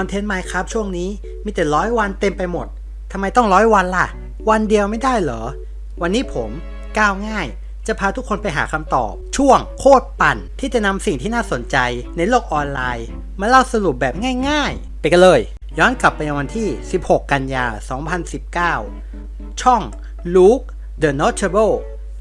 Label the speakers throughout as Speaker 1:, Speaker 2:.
Speaker 1: อนเทนต์ไมครับช่วงนี้มีแต่ร้อยวันเต็มไปหมดทำไมต้องร้อยวันล่ะ วันเดียวไม่ได้เหรอ วันนี้ผมก้าวง่าย จะพาทุกคนไปหาคำตอบ ช่วงโคตรปั่นที่จะนำสิ่งที่น่าสนใจในโลกออนไลน์ มาเล่าสรุปแบบง่ายๆ ไปกันเลย ย้อนกลับไปในวันที่ 16 กันยา 2019 ช่อง Luke the Notable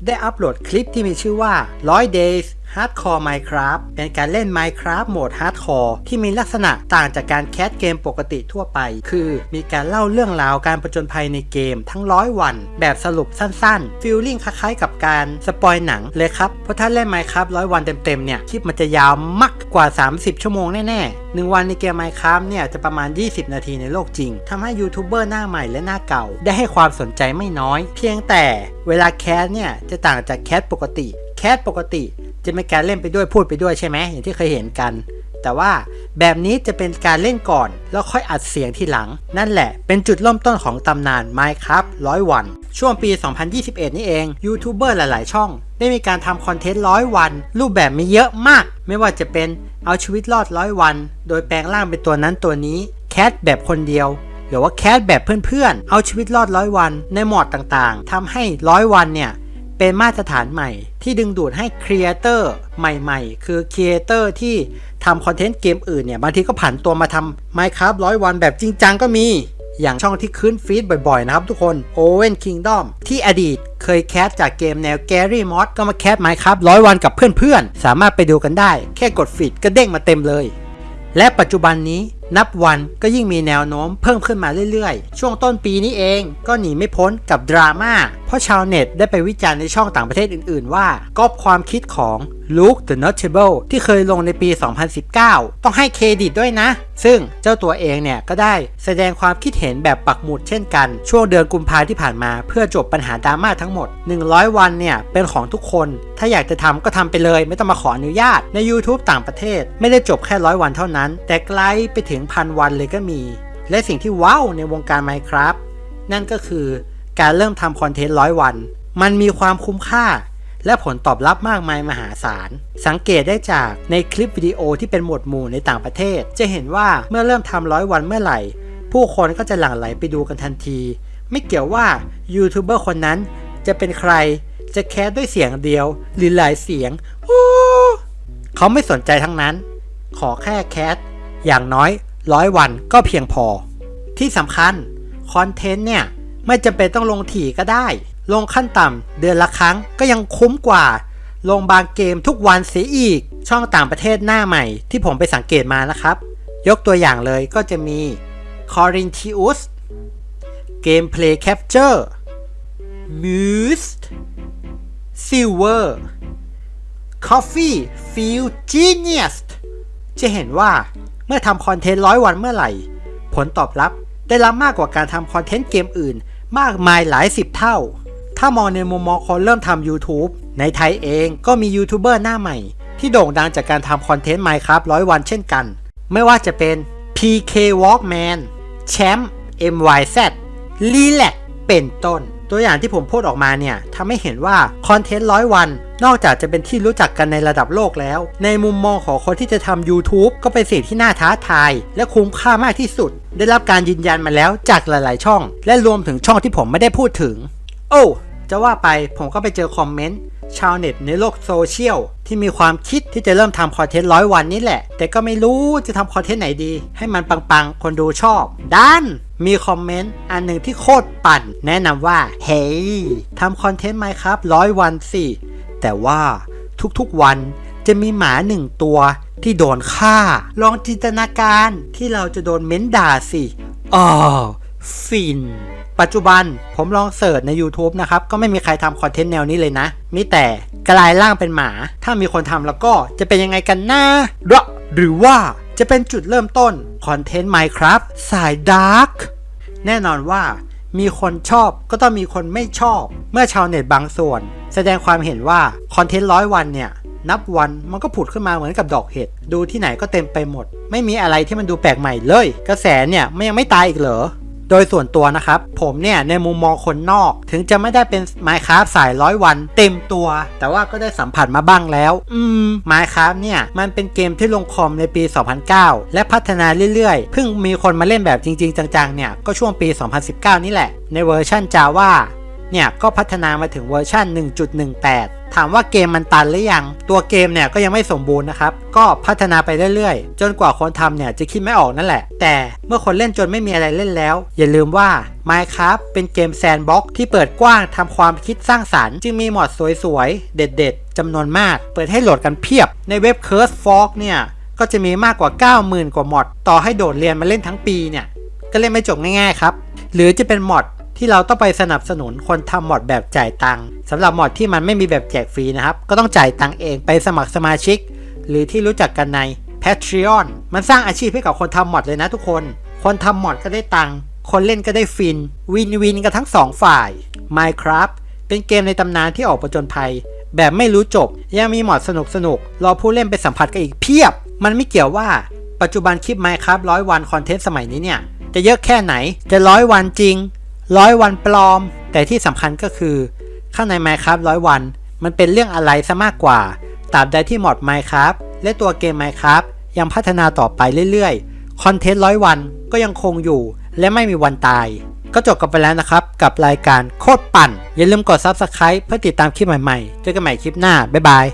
Speaker 1: ได้อัปโหลดคลิปที่มีชื่อว่า 100 Days Hardcore Minecraft เป็นการเล่น Minecraft โหมด Hardcore ที่มีลักษณะต่างจากการแคสเกมปกติทั่วไป คือมีการเล่าเรื่องราวการประจนภัยในเกมทั้งร้อยวัน แบบสรุปสั้นๆฟีลลิ่งคล้ายๆกับการสปอยหนังเลยครับ เพราะถ้าเล่น Minecraft ร้อยวันเต็มๆเนี่ยคลิปมันจะยาวมากกว่า 30 ชั่วโมงแน่ๆหนึ่งวันในเกม Minecraft เนี่ยจะประมาณ 20 นาทีในโลกจริงทำให้ยูทูบเบอร์หน้าใหม่และหน้าเก่า ได้ให้ความสนใจไม่น้อย เพียงแต่เวลาแคสเนี่ยจะต่างจากแคสปกติ แคสปกติจะเป็นการเล่นไปด้วยพูดไปด้วยใช่ไหมอย่างที่เคยเห็นกัน แต่ว่าแบบนี้จะเป็นการเล่นก่อน แล้วค่อยอัดเสียงทีหลัง นั่นแหละเป็นจุดเริ่มต้นของตำนาน Minecraft ร้อยวัน ช่วงปี 2021 นี่เองยูทูบเบอร์หลาย ๆ ช่อง ได้มีการทำคอนเทนต์ร้อยวัน รูปแบบมีเยอะมาก ไม่ว่าจะเป็นเอาชีวิตรอดร้อยวัน โดยแปลงร่างเป็นตัวนั้นตัวนี้แคสแบบคนเดียวหรือว่าแคสแบบเพื่อนๆ เอาชีวิตรอดร้อยวันในหมอดต่างๆทำให้ร้อยวันเนี่ย เป็นมาตรฐานใหม่ที่ดึงดูดให้ครีเอเตอร์ใหม่ๆ คือครีเอเตอร์ที่ทำคอนเทนต์เกมอื่นเนี่ย บางทีก็ผันตัวมาทำ Minecraft ร้อยวันแบบจริงจังก็มี อย่างช่องที่ขึ้นฟีดบ่อยๆ นะครับทุกคน Owen Kingdom ที่อดีตเคยแคสจากเกมแนว Gary Mod ก็มาแคส Minecraft ร้อยวันกับเพื่อนๆ สามารถไปดูกันได้ แค่กดฟีดก็เด้งมาเต็มเลย และปัจจุบันนี้นับวันก็ยิ่งมีแนวโน้มเพิ่มขึ้นมาเรื่อยๆ ช่วงต้นปีนี้เองก็หนีไม่พ้นกับดราม่า เพราะชาวเน็ตได้ไปวิจารณ์ในช่องต่างประเทศอื่นๆ ว่าก๊อปความคิดของ Luke the Notable ที่เคยลงในปี 2019 ต้องให้เครดิตด้วยนะ ซึ่งเจ้าตัวเองเนี่ยก็ได้แสดงความคิดเห็นแบบปักหมุดเช่นกัน ช่วงเดือนกุมภาที่ผ่านมา เพื่อจบปัญหาดราม่าทั้งหมด 100 วันเนี่ยเป็นของทุกคน ถ้าอยากจะทำก็ทำไปเลย ไม่ต้องมาขออนุญาต ใน YouTube ต่างประเทศ ไม่ได้จบแค่ร้อยวันเท่านั้น แต่ไกลไปถึงพันวันเลยก็มี และสิ่งที่ว้าวในวงการ Minecraft นั่นก็คือ การเริ่มทำคอนเทนต์ร้อยวัน มันมีความคุ้มค่า และผลตอบรับมากมายมหาศาล สังเกตได้จากในคลิปวิดีโอที่เป็นหมวดหมู่ในต่างประเทศ จะเห็นว่าเมื่อเริ่มทำร้อยวันเมื่อไหร่ ผู้คนก็จะหลั่งไหลไปดูกันทันที ไม่เกี่ยวว่ายูทูบเบอร์คนนั้นจะเป็นใครจะแคสด้วยเสียงเดียวหรือหลายเสียงเขาไม่สนใจทั้งนั้น ขอแค่แคสอย่างน้อยร้อยวันก็เพียงพอ ที่สำคัญ คอนเทนต์เนี่ย ไม่จำเป็นต้องลงถี่ก็ได้ ลงขั้นต่ำเดือนละครั้งก็ยังคุ้มกว่า ลงบางเกมทุกวันเสียอีก ช่องต่างประเทศหน้าใหม่ ที่ผมไปสังเกตมานะครับ ยกตัวอย่างเลยก็จะมี Corintheus Gameplay Capture Muse Silver Coffee Feel Genius จะเห็นว่าเมื่อทำคอนเทนต์ร้อยวันเมื่อไหร่ ผลตอบรับได้รับมากกว่าการทำคอนเทนต์เกมอื่น มากมายหลายสิบเท่า ถ้ามองในมุมมองคนเริ่มทำ YouTube ในไทยเองก็มียูทูบเบอร์หน้าใหม่ ที่โด่งดังจากการทำคอนเทนต์ Minecraft ร้อยวันเช่นกัน ไม่ว่าจะเป็น PK Walkman แชมป์ MYZ ลีแลกเป็นต้น ตัวอย่างที่ผมพูดออกมาเนี่ยทำให้เห็นว่าคอนเทนต์ร้อยวัน นอกจากจะเป็นที่รู้จักกันในระดับโลกแล้ว ในมุมมองของคนที่จะทำ YouTube ก็เป็นสิ่งที่น่าท้าทาย และคุ้มค่ามากที่สุด ได้รับการยืนยันมาแล้วจากหลาย ๆ ช่อง และรวมถึงช่องที่ผมไม่ได้พูดถึง โอ้จะว่าไปผมก็ไปเจอคอมเมนต์ชาวเน็ตในโลกโซเชียลที่มีความคิดที่จะเริ่มทำคอนเทนต์ร้อยวันนี่แหละ แต่ก็ไม่รู้จะทำคอนเทนต์ไหนดี ให้มันปังๆ คนดูชอบด้าน มีคอมเมนต์อันหนึ่งที่โคตรปั่น แนะนำว่า เฮ้ยทำคอนเทนต์ไหมครับร้อยวันสิ แต่ว่าทุกๆวันจะมีหมาหนึ่งตัวที่โดนฆ่า ลองจินตนาการที่เราจะโดนเม้นด่าสิอ๋อฟิน ปัจจุบันผมลองเสิร์ชใน YouTube นะครับ ก็ไม่มีใครทำคอนเทนต์แนวนี้เลยนะ มีแต่กลายร่างเป็นหมา ถ้ามีคนทำแล้วก็จะเป็นยังไงกันนะหรอหรือว่า จะเป็นจุดเริ่มต้นคอนเทนต์ไหมครับ สายดาร์กแน่นอนว่ามีคนชอบก็ต้องมีคนไม่ชอบ เมื่อชาวเน็ตบางส่วน แสดงความเห็นว่าคอนเทนต์ร้อยวันเนี่ย นับวันมันก็ผุดขึ้นมาเหมือนกับดอกเห็ด ดูที่ไหนก็เต็มไปหมด ไม่มีอะไรที่มันดูแปลกใหม่เลย กระแสเนี่ยมันยังไม่ตายอีกเหรอ โดยส่วนตัวนะครับ ผมเนี่ยในมุมมองคนนอก ถึงจะไม่ได้เป็น Minecraft สายร้อยวัน เต็มตัว แต่ว่าก็ได้สัมผัสมาบ้างแล้ว อืม Minecraft เนี่ย มันเป็นเกมที่ลงคอมในปี 2009 และพัฒนาเรื่อยๆ เพิ่งมีคนมาเล่นแบบจริง ๆ จังๆ เนี่ย ก็ช่วงปี 2019 นี่แหละ ในเวอร์ชัน Java เนี่ยก็พัฒนามาถึงเวอร์ชัน1.18 ถามว่าเกมมันตันหรือยัง ตัวเกมเนี่ยก็ยังไม่สมบูรณ์นะครับ ก็พัฒนาไปเรื่อยๆ จนกว่าคนทำเนี่ยจะคิดไม่ออกนั่นแหละ แต่เมื่อคนเล่นจนไม่มีอะไรเล่นแล้ว อย่าลืมว่า Minecraft เป็นเกมแซนด์บ็อกที่เปิดกว้างทำความคิดสร้างสารรค์ จึงมีมอดสวยๆ เด็ดๆจำนวนมาก เปิดให้โหลดกันเพียบ ในเว็บ Curse Fork เนี่ย ก็จะมีมากกว่า 90,000 กว่ามอด ต่อให้โดดเรียนมาเล่นทั้งปีเนี่ย ก็เล่นไม่จบง่ายๆครับ หรือจะเป็นมอด ที่เราต้องไปสนับสนุนคนทำมอดแบบจ่ายตังค์สำหรับมอดที่มันไม่มีแบบแจกฟรีนะครับ ก็ต้องจ่ายตังค์เองไปสมัครสมาชิก หรือที่รู้จักกันใน Patreon มันสร้างอาชีพให้กับคนทำมอดเลยนะทุกคน คนทำมอดก็ได้ตังค์คนเล่นก็ได้ฟิน วินวินกันทั้งสองฝ่าย Minecraft เป็นเกมในตำนานที่ออกประจนภัย แบบไม่รู้จบ ยังมีมอดสนุกสนุกรอผู้เล่นไปสัมผัสกันอีกเพียบ มันไม่เกี่ยวว่าปัจจุบันคลิป Minecraft ร้อยวันคอนเทนต์สมัยนี้เนี่ย จะเยอะแค่ไหนจะร้อยวันจริง ร้อยวันปลอม แต่ที่สำคัญก็คือ ข้างใน Minecraft ร้อยวัน มันเป็นเรื่องอะไรซะมากกว่าตราบใดที่มอด Minecraft และตัวเกม Minecraft ยังพัฒนาต่อไปเรื่อยๆ คอนเทนต์ร้อยวันก็ยังคงอยู่และไม่มีวันตาย ก็จบกันไปแล้วนะครับ กับรายการโคตรปั่น อย่าลืมกด Subscribe เพื่อติดตามคลิปใหม่ๆ เจอกันใหม่คลิปหน้า บ๊ายบาย